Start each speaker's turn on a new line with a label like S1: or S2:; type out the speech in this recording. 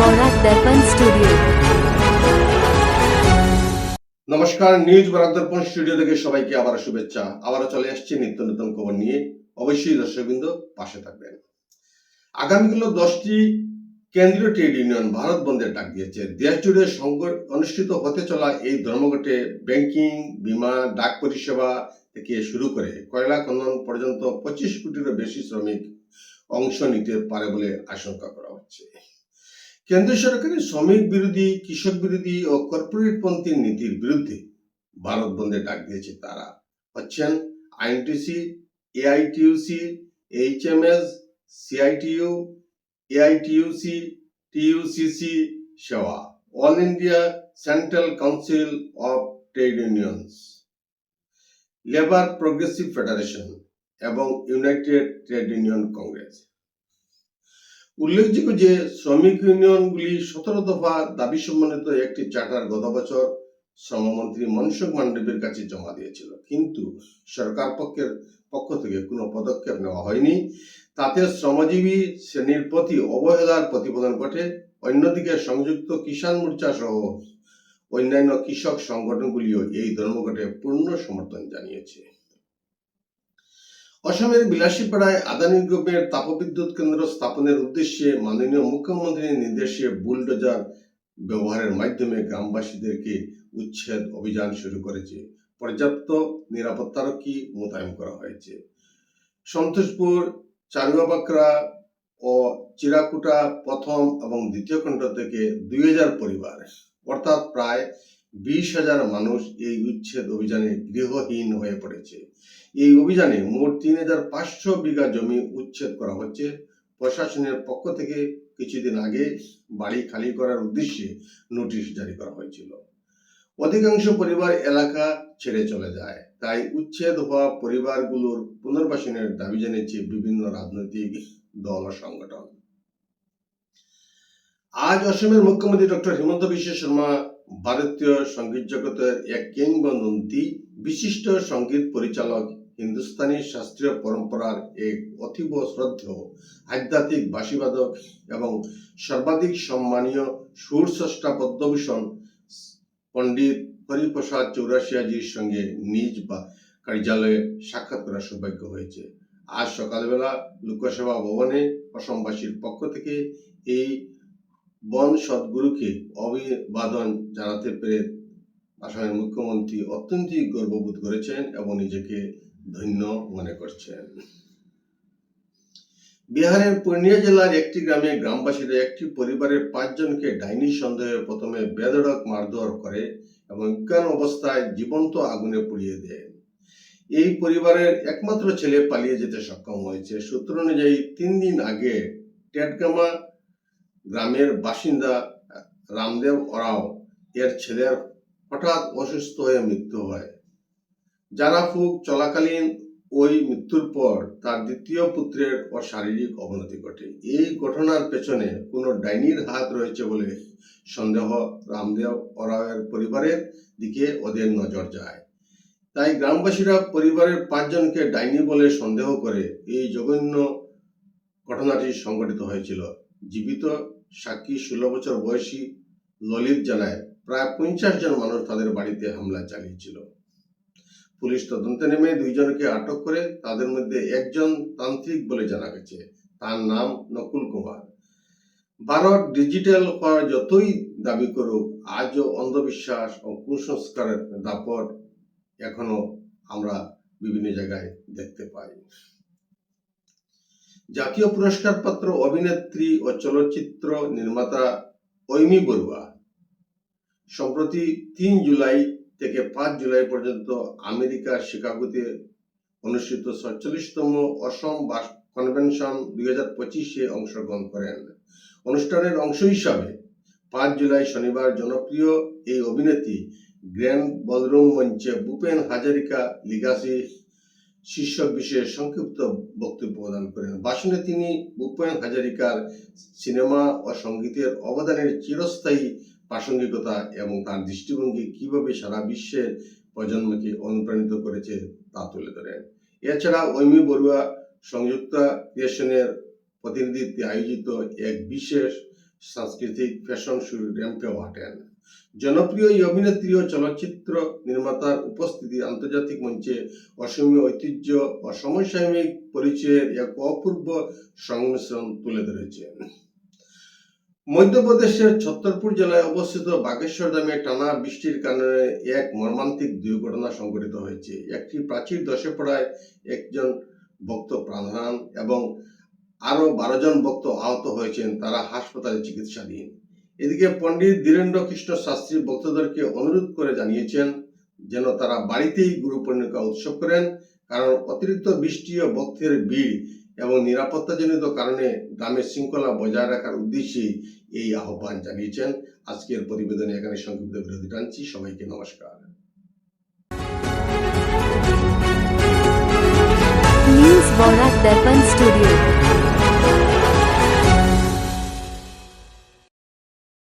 S1: বরাক দর্পণ studio.
S2: নমস্কার, news Barak দর্পণ studio থেকে সবাইকে আবার শুভেচ্ছা। আবারও চলে নিত্য নতুন খবর নিয়ে। অবশ্যই দর্শকবৃন্দ পাশে থাকবেন। আগামীগুলো দশটি কেন্দ্রীয় ট্রেড ইউনিয়ন ভারত বন্ধের ডাক দিয়েছে। সংকট অনুষ্ঠিত হতে চলা এই ধর্মঘটে ব্যাংকিং, বিমা, ডাক পরিষেবা থেকে শুরু করে কয়লা খনন পর্যন্ত পঁচিশ কোটিরও বেশি শ্রমিক অংশ নিতে পারে বলে আশঙ্কা করা হচ্ছে। কেন্দ্র সরকারের শ্রমিক বিরোধী, কৃষক বিরোধী ও কর্পোরেট পন্থী নীতির বিরুদ্ধে ভারত বন্ধে ডাক দিয়েছে তারা। হচ্ছেন INTUC AITUC HMS CITU AITUC TUCC SEWA. All India central council of trade unions labour progressive federation এবং ইউনাইটেড ট্রেড ইউনিয়ন কংগ্রেস উল্লেখযোগ্য যে শ্রমিক ইউনিয়নগুলি সতেরো দফা দাবি সম্বন্ধিত একটি চার্টার গত বছর শ্রমমন্ত্রী মনসুখ মান্ডবীর কাছে জমা দিয়েছিল। কিন্তু সরকার পক্ষের পক্ষ থেকে কোনো পদক্ষেপ নেওয়া হয়নি। তাতে শ্রমজীবী শ্রেণির প্রতি অবহেলার প্রতিফলন ঘটে। অন্যদিকে সংযুক্ত কিষাণ মোর্চা সহ অন্যান্য কৃষক সংগঠনগুলিও এই ধর্মঘটে পূর্ণ সমর্থন জানিয়েছে। অসমের বিলাসীপাড়ায় আদানি গ্রুপের তাপবিদ্যুৎ কেন্দ্র স্থাপনের উদ্দেশ্যে মাননীয় মুখ্যমন্ত্রীর নির্দেশে বুলডোজার ব্যবহারের মাধ্যমে গ্রামবাসীদেরকে উচ্ছেদ অভিযান শুরু করেছে। পর্যাপ্ত নিরাপত্তারক্ষী মোতায়েন করা হয়েছে। সন্তোষপুর চারুয়াবাকরা ও চিরাকুটা প্রথম এবং দ্বিতীয় খণ্ড থেকে দুই হাজার পরিবার, অর্থাৎ প্রায় বিশ হাজার মানুষ এই উচ্ছেদ অভিযানে গৃহহীন হয়ে পড়েছে। এই অভিযানে মোট তিন হাজার পাঁচশো বিঘা জমি উচ্ছেদ করা হচ্ছে। প্রশাসনের পক্ষ থেকে কিছুদিন আগে বাড়ি খালি করার উদ্দেশ্যে নোটিশ জারি করা হয়েছিল। অধিকাংশ পরিবার এলাকা ছেড়ে চলে যায়। তাই উচ্ছেদ হওয়া পরিবারগুলোর পুনর্বাসনের দাবি জানিয়েছে বিভিন্ন রাজনৈতিক দল ও সংগঠন। আজ অসমের মুখ্যমন্ত্রী ডক্টর হিমন্ত বিশ্ব শর্মা ভারতীয় সংগীত জগতের এক কিংবদন্তি, বিশিষ্ট সংগীত পরিচালক, হিন্দুস্তানি শাস্ত্রীয় পরম্পরার এক অতীব শ্রদ্ধেয়, আধ্যাত্মিক বাসীবাদক এবং সর্বাধিক সম্মানীয় সুরস্রষ্টা পদ্মভূষণ পণ্ডিত হরিপ্রসাদ চৌরাশিয়াজির সঙ্গে নিজ বা কার্যালয়ে সাক্ষাৎ করার সৌভাগ্য হয়েছে। আজ সকালবেলা লোকসভা ভবনে অসমবাসীর পক্ষ থেকে এই বন সদ্গুরুকে অভিবাদন জানাতে পেরে আসামের মুখ্যমন্ত্রী অত্যন্তই গর্ববোধ করেছেন এবং নিজেকে ধন্য মনে করছেন। বিহারের পূর্ণিয়া জেলার একটি গ্রামে গ্রামবাসীরা একটি পরিবারের পাঁচজনকে ডাইনি সন্দেহে প্রথমে বেধড়ক মারধর করে এবং অজ্ঞান অবস্থায় জীবন্ত আগুনে পুড়িয়ে দেয়। এই পরিবারের একমাত্র ছেলে পালিয়ে যেতে সক্ষম হয়েছে। সূত্র অনুযায়ী তিন দিন আগে টেটগামা গ্রামের বাসিন্দা রামদেব ওরাও এর ছেলের হঠাৎ অসুস্থ হয়ে মৃত্যু হয়। যারা ফুক চলাকালীন ওই মৃত্যুর পর তার দ্বিতীয় পুত্রের ও শারীরিক অবনতি ঘটে। এই ঘটনার পেছনে কোনো ডাইনির হাত রয়েছে বলে সন্দেহ রামদেব ওরাওয়ের পরিবারের দিকে ওদের নজর যায়। তাই গ্রামবাসীরা পরিবারের পাঁচজনকে ডাইনি বলে সন্দেহ করে এই জঘন্য ঘটনাটি সংঘটিত হয়েছিল। জীবিত সাক্ষী ষোলো বছর বয়সী ললিত জানায় প্রায় পঞ্চাশ জন মানুষ তাদের বাড়িতে হামলা চালিয়েছিল। পুলিশ তদন্তে নেমে দুইজনকে আটক করে তাদের মধ্যে একজন তান্ত্রিক বলে জানা গেছে, তার নাম নকুল কুমার। ভারত ডিজিটাল হওয়ার যতই দাবি করুক, আজও অন্ধবিশ্বাস ও কুসংস্কারের দাপট এখনও আমরা বিভিন্ন জায়গায় দেখতে পাই। জাতীয় পুরস্কার পাত্র অভিনেত্রী ও চলচ্চিত্র নির্মাতা ঐমি বড়ুয়া। সম্প্রতি তিন জুলাই থেকে পাঁচ জুলাই পর্যন্ত আমেরিকার শিকাগোতে অনুষ্ঠিত সচ্চল্লিশতম অসম কনভেনশন দুই হাজার পঁচিশে অংশগ্রহণ করেন। অনুষ্ঠানের অংশ হিসাবে পাঁচ জুলাই শনিবার জনপ্রিয় এই অভিনেত্রী গ্র্যান্ড বলরুম মঞ্চে ভূপেন হাজারিকা লিগাসি শীর্ষক বিষয়ে সংক্ষিপ্ত বক্তব্য প্রদান করেন। ভাষণে তিনি ভূপেন হাজারিকার সিনেমা ও সঙ্গীতের অবদানের চিরস্থায়ী প্রাসঙ্গিকতা এবং তার দৃষ্টিভঙ্গি কীভাবে সারা বিশ্বের প্রজন্মকে অনুপ্রাণিত করেছে তা তুলে ধরেন। এছাড়া ঐমি বড়ুয়া সংযুক্ত ক্রিয়েশনের প্রতিনিধিত্বে আয়োজিত এক বিশেষ সাংস্কৃতিক ফ্যাশন শোর র্যাম্পেও হাঁটেন। জনপ্রিয় এই অভিনেত্রী ও চলচ্চিত্র নির্মাতার উপস্থিতি আন্তর্জাতিক মঞ্চে অসমীয় ঐতিহ্য ও সমসাময়িক পরিচয়ের এক অপূর্ব সংমিশ্রণ তুলে ধরেছে। মধ্যপ্রদেশের ছত্তরপুর জেলায় অবস্থিত বাগেশ্বর দামে টানা বৃষ্টির কারণে এক মর্মান্তিক দুর্ঘটনা সংঘটিত হয়েছে। একটি প্রাচীর ধসে পড়ায় একজন ভক্ত প্রাণ হারান এবং আরও বারো জন ভক্ত আহত হয়েছেন। তারা হাসপাতালে চিকিৎসাধীন। এদিকে পণ্ডিত ধীরেন্দ্র কৃষ্ণ শাস্ত্রী ভক্তদেরকে অনুরোধ করে জানিয়েছেন যেন তারা বাড়িতেই গুরু পূর্ণিমা উৎসব করেন, কারণ অতিরিক্ত বৃষ্টি ও ভক্তের ভিড় এবং নিরাপত্তাজনিত কারণে গ্রামের শৃঙ্খলা বজায় রাখার উদ্দেশ্যে এই আহ্বান জানিয়েছেন। আজকের প্রতিবেদনে এখানে সংক্ষিপ্ত বিরতি টানছি। সবাইকে নমস্কার।
S1: নিউজ দর্পণ স্টুডিও।